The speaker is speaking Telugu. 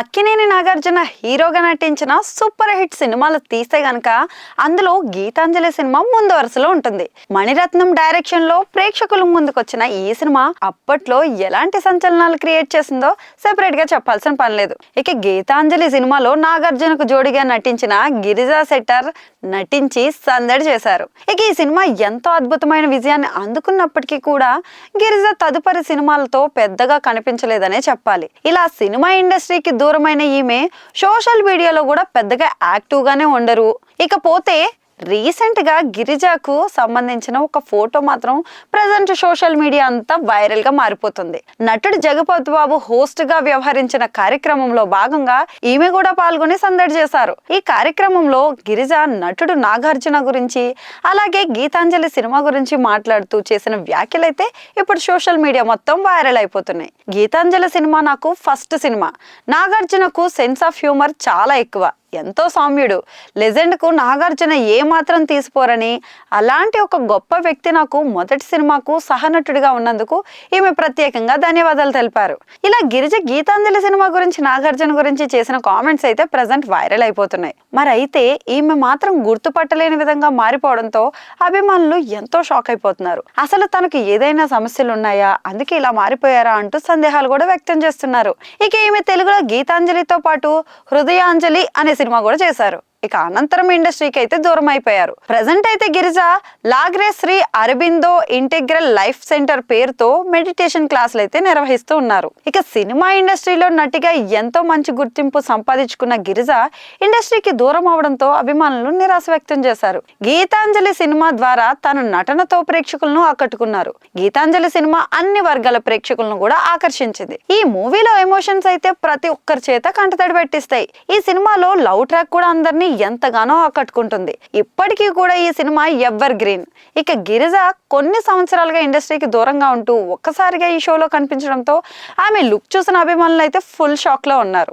అక్కినేని నాగార్జున హీరోగా నటించిన సూపర్ హిట్ సినిమాలు తీస్తే గనక అందులో గీతాంజలి సినిమా ముందు వరుసలో ఉంటుంది. మణిరత్నం డైరెక్షన్లో ప్రేక్షకుల ముందుకొచ్చిన ఈ సినిమా అప్పట్లో ఎలాంటి సంచలనాలు క్రియేట్ చేసిందో సెపరేట్గా చెప్పాల్సిన పని లేదు. ఇక గీతాంజలి సినిమాలో నాగార్జునకు జోడిగా నటించిన గిరిజా సెట్టర్ నటించి సందడి చేశారు. ఇక ఈ సినిమా ఎంతో అద్భుతమైన విజయాన్ని అందుకున్నప్పటికీ కూడా గిరిజ తదుపరి సినిమాలతో పెద్దగా కనిపించలేదనే చెప్పాలి. ఇలా సినిమా ఇండస్ట్రీకి దూరమైన ఈమె సోషల్ మీడియాలో కూడా పెద్దగా యాక్టివ్గానే ఉండరు. ఇకపోతే రీసెంట్గా గిరిజాకు సంబంధించిన ఒక ఫోటో మాత్రం ప్రజెంట్ సోషల్ మీడియా అంతా వైరల్గా మారిపోతుంది. నటుడు జగపతి బాబు హోస్ట్గా వ్యవహరించిన కార్యక్రమంలో భాగంగా ఈమె కూడా పాల్గొని సందడి చేశారు. ఈ కార్యక్రమంలో గిరిజ నటుడు నాగార్జున గురించి అలాగే గీతాంజలి సినిమా గురించి మాట్లాడుతూ చేసిన వ్యాఖ్యలైతే ఇప్పుడు సోషల్ మీడియా మొత్తం వైరల్ అయిపోతున్నాయి. గీతాంజలి సినిమా నాకు ఫస్ట్ సినిమా. నాగార్జునకు సెన్స్ ఆఫ్ హ్యూమర్ చాలా ఎక్కువ. ఎంతో సౌమ్యుడు. లెజెండ్కు నాగార్జున ఏ మాత్రం తీసిపోరని అలాంటి ఒక గొప్ప వ్యక్తి నాకు మొదటి సినిమాకు సహనటుడిగా ఉన్నందుకు ఈమె ప్రత్యేకంగా ధన్యవాదాలు తెలిపారు. ఇలా గిరిజ గీతాంజలి సినిమా గురించి నాగార్జున గురించి చేసిన కామెంట్స్ అయితే ప్రజెంట్ వైరల్ అయిపోతున్నాయి. మరి అయితే ఈమె మాత్రం గుర్తుపట్టలేని విధంగా మారిపోవడంతో అభిమానులు ఎంతో షాక్ అయిపోతున్నారు. అసలు తనకు ఏదైనా సమస్యలు ఉన్నాయా అందుకే ఇలా మారిపోయారా అంటూ సందేహాలు కూడా వ్యక్తం చేస్తున్నారు. ఇక ఈమె తెలుగులో గీతాంజలితో పాటు హృదయాంజలి అనే సినిమా కూడా చేశారు. ఇక అనంతరం ఇండస్ట్రీకి అయితే దూరం అయిపోయారు. ప్రజెంట్ అయితే Girija లాగ్రే Sri Aurobindo integral life centre పేరుతో మెడిటేషన్ క్లాసులు అయితే నిర్వహిస్తూ ఉన్నారు. ఇక సినిమా ఇండస్ట్రీలో నటిగా ఎంతో మంచి గుర్తింపు సంపాదించుకున్న గిరిజ ఇండస్ట్రీకి దూరం అవడంతో అభిమానులు నిరాశ వ్యక్తం చేశారు. గీతాంజలి సినిమా ద్వారా తన నటనతో ప్రేక్షకులను ఆకట్టుకున్నారు. గీతాంజలి సినిమా అన్ని వర్గాల ప్రేక్షకులను కూడా ఆకర్షించింది. ఈ మూవీలో ఎమోషన్స్ అయితే ప్రతి ఒక్కరి చేత కంటతడి పెట్టిస్తాయి. ఈ సినిమాలో లవ్ ట్రాక్ కూడా అందరినీ ఎంతగానో ఆకట్టుకుంటుంది. ఇప్పటికీ కూడా ఈ సినిమా ఎవర్ గ్రీన్. ఇక గిరిజ కొన్ని సంవత్సరాలుగా ఇండస్ట్రీకి దూరంగా ఉంటూ ఒక్కసారిగా ఈ షోలో కనిపించడంతో ఆమె లుక్ చూసిన అభిమానులు అయితే ఫుల్ షాక్లో ఉన్నారు.